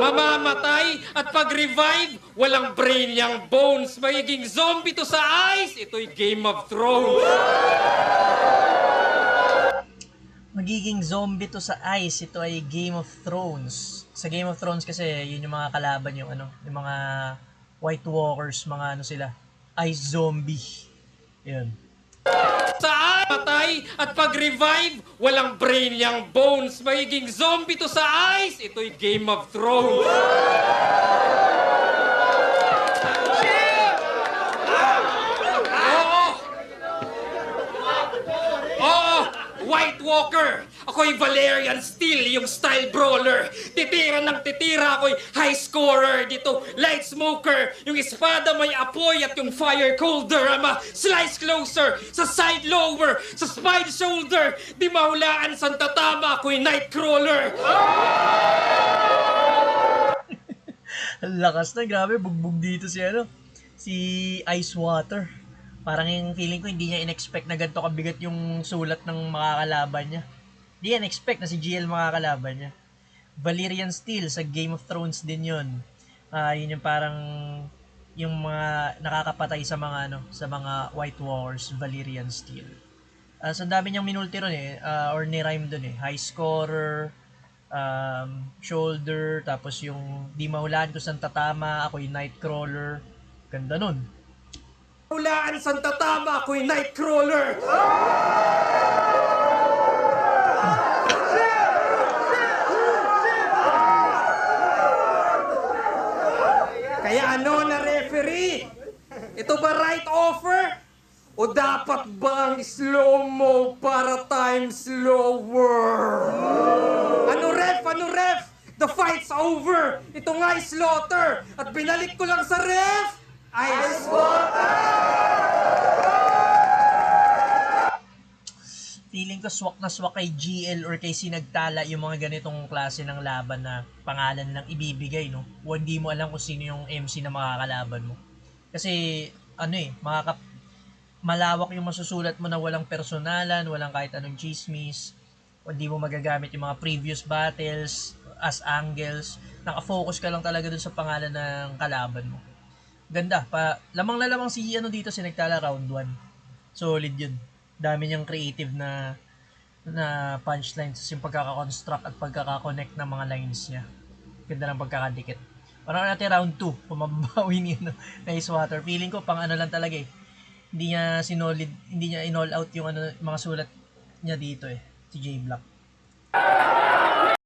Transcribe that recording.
Mamamatay at pag-revive, walang brain yung bones. Magiging zombie to sa ice. Ito'y Game of Thrones. Magiging zombie to sa ice. Ito ay Game of Thrones. Sa Game of Thrones kasi, yun yung mga kalaban yung ano, yung mga White Walkers, mga ano sila, ice zombie. Yun. Sa ice, matay at pag-revive, walang brain yung bones. Magiging zombie to sa ice. Ito'y Game of Thrones. White Walker! Ako'y Valerian Steel, yung style brawler. Titira ng titira, ako'y high scorer. Dito, light smoker. Yung espada may apoy at yung fire colder. Ama, slice closer. Sa side lower. Sa spine shoulder. Di mahulaan sa tatama, ako'y nightcrawler. Ang lakas na, grabe, bugbog dito si ano, si Ice Water. Parang yung feeling ko hindi niya in-expect na ganito kabigat yung sulat ng makakalaban niya. Hindi niya in-expect na si GL makakalaban niya. Valyrian Steel sa Game of Thrones din yun. Ah, yun yung parang yung mga nakakapatay sa mga ano, sa mga White Walkers, Valyrian Steel. Ah, so ang dami niyang minulti ron eh, ah, or ni-rhyme dun eh. High scorer, um, shoulder, tapos yung di mahulaan ko saan tatama, ako yung nightcrawler. Ganda nun. Hulaan sa tatama, ako'y nightcrawler. Kaya ano na referee? Ito ba right offer? O dapat bang slow-mo para time slower? Ano ref? Ano ref? The fight's over! Ito nga slaughter! At binalik ko lang sa ref! Ice Feeling ko swak na swak kay GL or kay Sinagtala yung mga ganitong klase ng laban na pangalan lang ibibigay, no? O hindi mo alam kung sino yung MC na makakalaban mo. Kasi, ano eh, makaka malawak yung masusulat mo na walang personalan, walang kahit anong chismis, o hindi mo magagamit yung mga previous battles as angles. Nakafocus ka lang talaga dun sa pangalan ng kalaban mo. Ganda. Pa, lamang na lamang si ano dito si Nagtala round 1. Solid yun. Dami niyang creative na na punchlines yung pagkakakonstruct at pagkakakonect ng mga lines niya. Ganda ng pagkakadikit. Parang natin round 2, pumabawi ni ano, na Water. Feeling ko pang ano lang talaga eh. Hindi niya sinolid, hindi niya in-all out yung ano, mga sulat niya dito eh. Si J Block.